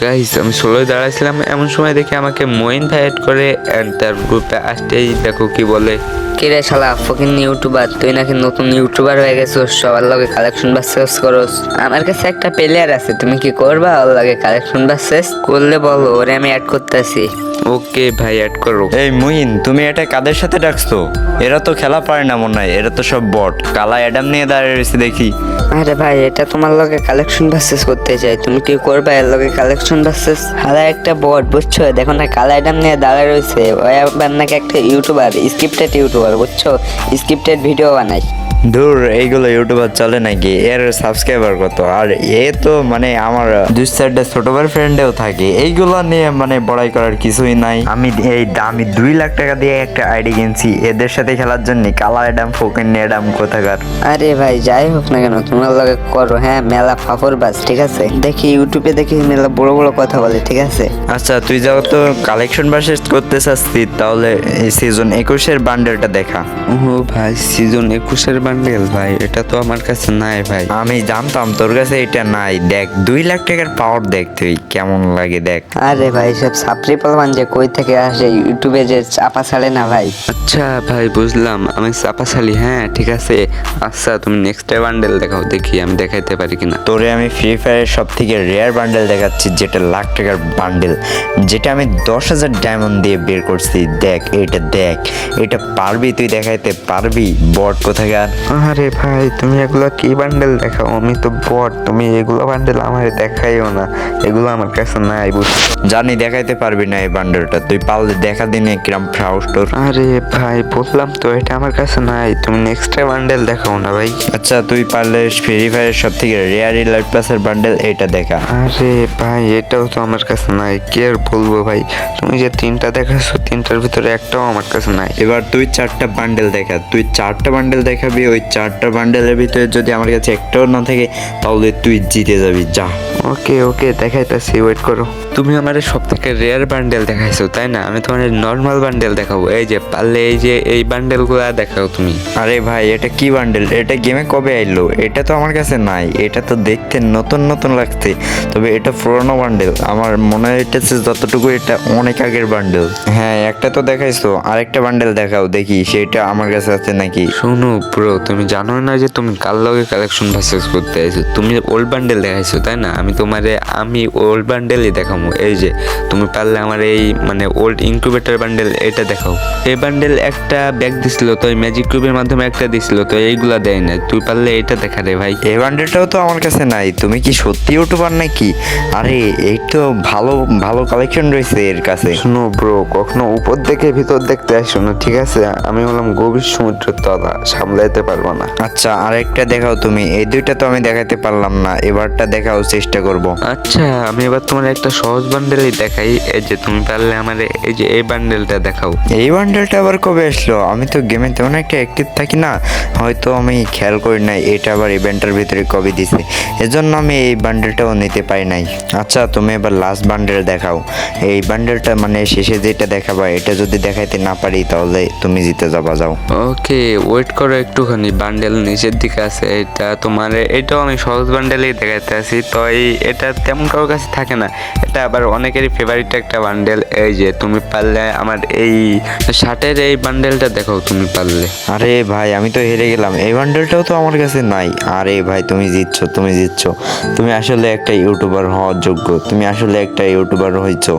Guys আমি ষোলোই দাঁড়াইছিলাম। এমন সময় দেখে আমাকে মইন ভাই অ্যাড করে and তার গ্রুপে আসতেই দেখো কি বলে। কিরে শালা ফকিন ইউটিউবার তুই নাকি নতুন ইউটিউবার হয়ে গেছিস? সবার লগে কালেকশন বা শেষ করস। আমার কাছে একটা প্লেয়ার আছে তুমি কি করবা? ওর লগে কালেকশন বা শেষ করলে বলো ওরে আমি অ্যাড করতেছি। ওকে ভাই অ্যাড করো। এই মুইন তুমি এটা কাদের সাথে ডাকছো? এরা তো খেলা পারে না মনে হয় এরা তো সব বট কালা অ্যাডাম নিয়ে দাঁড়িয়ে রয়েছে দেখি। আরে ভাই এটা তোমার লগে কালেকশন ভার্সেস করতে চাই। তুমি কি করবা? এর লগে কালেকশন ভার্সেস হালা একটা বট বুঝছ? দেখো না, কালা আইটেম নিয়ে দাঁড়ায় রয়েছে। ওই আবার নাকি একটা ইউটিউবার স্ক্রিপ্টেড ইউটিউবার বুঝছ? স্ক্রিপ্টেড ভিডিও বানাই দূর এইগুলো ইউটিউবার চলে নাকি? এর সাবস্ক্রাইবার কত? আর এ তো মানে আমার দুই সাইডে ছোট ভাই ফ্রেন্ডেও থাকে। এইগুলো নিয়ে মানে বড়াই করার কিছুই নাই। আমি এই দামি দুই লাখ টাকা দিয়ে একটা আইডি কিনছি। এদের সাথে খেলার জন্য কালা অ্যাডাম ফোকেন অ্যাডাম কোথাকার? আরে ভাই যাই হোক না কেন তোমার লগে করো হ্যাঁ? মেলা ফাফর বাস ঠিক আছে? দেখি ইউটিউবে দেখি মেলা বড় বড় কথা বলে ঠিক আছে? আচ্ছা তুই যাও তো কালেকশন ভার্সেস করতে চাচ্ছি তাহলে এই সিজন একুশের বান্ডেলটা দেখা। ও ভাই সিজন একুশের বান্ডেল ভাই। এটা তো আমার কাছে নাই ভাই। আমি জানতাম তোর কাছে এটা নাই। দেখ দুই লাখ টাকার পাওয়ার দেখ তুই কেমন লাগে দেখ। আরে ভাই সব সাপড়ি পালবান যে কই থেকে আসে ইউটিউবে যে চাপা ছাড়ে না ভাই। আচ্ছা ভাই বুঝলাম। আমি চাপা ছালি হ্যাঁ ঠিক আছে। আচ্ছা তুমি নেক্সট বান্ডেল দেখাও দেখি আমি দেখাইতে পারি কিনা। তোরে আমি ফ্রি ফায়ারের সব থেকে রেয়ার বান্ডেল দেখাচ্ছি যেটা লাখ টাকার বান্ডেল যেটা আমি দশ হাজার ডায়মন্ড দিয়ে বের করছি। দেখ এটা দেখ এটা পারবি তুই দেখাইতে পারবি? বট কোথাকার? আরে ভাই তুমি এগুলো কি বান্ডেল দেখাও? আমি তো বট তুমি এগুলো বান্ডেল আমার দেখাইও না। এগুলো আমার কাছে নাই বুঝ জানি দেখাইতে পারবি না এই বান্ডেলটা তুই পারলে দেখা দিনে কিরম ফ্রাউস তোর। আরে ভাই বললাম তো এটা আমার কাছে নাই। তুমি নেক্সট বান্ডেল দেখাও না ভাই। আচ্ছা তুই পারলে ফ্রি ফায়ারের সব থেকে রেয়ার লাইট প্লাসের বান্ডেল এটা দেখা। আরে ভাই এটাও তো আমার কাছে নাই। কি আর বলব ভাই? তুমি যে তিনটা দেখাচ্ছো তিনটার ভিতরে একটাও আমার কাছে নাই। এবার তুই চারটা বান্ডেল দেখা। তুই চারটা বান্ডেল দেখাবি ওই চারটা বান্ডেলের ভিতরে যদি আমার কাছে একটাও না থাকে তাহলে তুই জিতে যাবি যা। ওকে ওকে দেখাইতেছি ওয়েট করো। তুমি আমার সব থেকে রেয়ার বান্ডেল দেখাইছো তাই না? আমি তোমার নর্মাল বান্ডেল দেখাবো। এই যে পারলে এই যে এই বান্ডেলগুলো দেখাও তুমি। আরে ভাই এটা কি বান্ডেল এটা গেমে কবে আইলো? এটা তো আমার কাছে নাই। এটা তো দেখতে নতুন নতুন লাগছে। তবে এটা পুরনো বান্ডেল আমার মনে হইতেছে যতটুকু এটা অনেক আগের বান্ডেল হ্যাঁ একটা তো দেখাইছো। আরেকটা বান্ডেল দেখাও দেখি সেটা আমার কাছে আছে নাকি? শোনো ব্রো তুমি জানো না যে তুমি কার লগে কালেকশন ভার্সেস করতে আইছো? তুমি ওল্ড বান্ডেল দেখাইছো তাই না? আমি তোমারে আমি ওল্ড বান্ডেলই দেখাবো এই যে তুমি পারলে আমার এই মানে ওল্ড ইনকিউবেটর বান্ডেল এটা দেখাও। এই বান্ডেল একটা ব্যাগ দিছিল তো এই ম্যাজিক কিউবের মাধ্যমে একটা দিছিল তো এইগুলা দেয় না তুই পারলে এটা দেখা রে ভাই। এই বান্ডেলটাও তো আমার কাছে নাই। তুমি কি সত্যি ইউটিউবার নাকি? আরে এই তো ভালো ভালো কালেকশন রয়েছে এর কাছে। শোনো ব্রো কখনো উপর দেখে ভিতর দেখতে আসো না ঠিক আছে? আমি হলাম গভীর সমুদ্রের তলা সামলাইতে পারব না। আচ্ছা আরেকটা দেখাও তুমি। এই দুইটা তো আমি দেখাতে পারলাম না। এবারটা দেখাও চেষ্টা করব। আচ্ছা আমি এবার তোমার একটা সহজ বান্ডেলই দেখাই। এই যে তুমি পারলে আমার এই যে এই বান্ডেলটা দেখাও। এই বান্ডেলটা আবার কবে আসলো? আমি তো গেমে তেমন একটা অ্যাক্টিভ থাকি না। হয়তো আমি খেয়াল করি নাই এটা আবার ইভেন্টের ভিতরে কবে দিছে। এজন্য আমি এই বান্ডেলটাও নিতে পারি নাই। আচ্ছা তুমি এবার লাস্ট বান্ডেল দেখাও। এই বান্ডেলটা মানে শেষে যেটা দেখাবা এটা যদি দেখাইতে না পারি তাহলে তুমি জিতে যাবা যাও। ওকে ওয়েট করো একটুখানি বান্ডেল নিচের দিকে আছে, এটা তোমার, এটাও আমি সহজ বান্ডেলেই দেখাতে আছি তো এই, এটা তেমন কারোর কাছে থাকে না। এটা আবার অনেকেরই ফেভারিট একটা বান্ডেল এই যে, তুমি পারলে আমার এই শার্টের এই বান্ডেলটা দেখো তুমি পারলে। আরে ভাই, আমি তো হেরে গেলাম। এই বান্ডেলটাও তো আমার কাছে নাই। আরে ভাই, তুমি জিতছো তুমি জিতছো। তুমি আসলে একটা ইউটিউবার হওয়ার যোগ্য। তুমি আসলে একটা ইউটিউবার হয়েছো